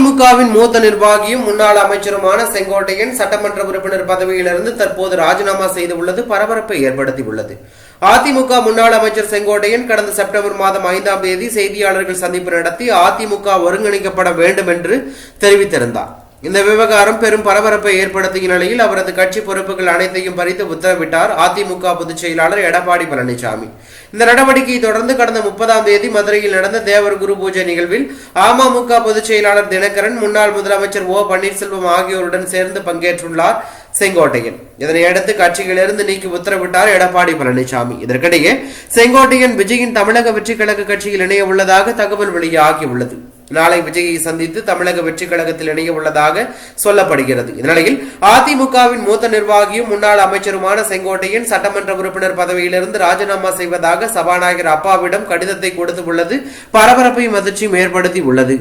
அதிமுகவின் மூத்த நிர்வாகியும் முன்னாள் அமைச்சருமான செங்கோட்டையன் சட்டமன்ற உறுப்பினர் பதவியிலிருந்து தற்போது ராஜினாமா செய்துள்ளது பரபரப்பை ஏற்படுத்தியுள்ளது. அதிமுக முன்னாள் அமைச்சர் செங்கோட்டையன் கடந்த செப்டம்பர் மாதம் ஐந்தாம் தேதி செய்தியாளர்கள் சந்திப்பு நடத்தி அதிமுக ஒருங்கிணைக்கப்பட வேண்டும் என்று தெரிவித்திருந்தார். இந்த விவகாரம் பெரும் பரபரப்பை ஏற்படுத்திய நிலையில் அவரது கட்சி பொறுப்புகள் அனைத்தையும் பறித்து உத்தரவிட்டார் அதிமுக பொதுச் செயலாளர் எடப்பாடி பழனிசாமி. இந்த நடவடிக்கையை தொடர்ந்து கடந்த முப்பதாம் தேதி மதுரையில் நடந்த தேவர் குரு பூஜை நிகழ்வில் அமமுக பொதுச் செயலாளர் தினகரன் முன்னாள் முதலமைச்சர் ஓ பன்னீர்செல்வம் ஆகியோருடன் சேர்ந்து பங்கேற்றுள்ளார் செங்கோட்டையன். இதனையடுத்து கட்சியிலிருந்து நீக்கி உத்தரவிட்டார் எடப்பாடி பழனிசாமி. இதற்கிடையே செங்கோட்டையன் விஜயின் தமிழக வெற்றி கழக கட்சியில் இணைய உள்ளதாக தகவல் வெளியாகியுள்ளது. நாளை விஜயை சந்தித்து தமிழக வெற்றிக் கழகத்தில் இணைய உள்ளதாக சொல்லப்படுகிறது. இந்நிலையில் அதிமுகவின் மூத்த நிர்வாகியும் முன்னாள் அமைச்சருமான செங்கோட்டையன் சட்டமன்ற உறுப்பினர் பதவியிலிருந்து ராஜினாமா செய்வதாக சபாநாயகர் அப்பாவிடம் கடிதத்தை கொடுத்து உள்ளது. பரபரப்பையும் அதிர்ச்சியும் ஏற்படுத்தி உள்ளது.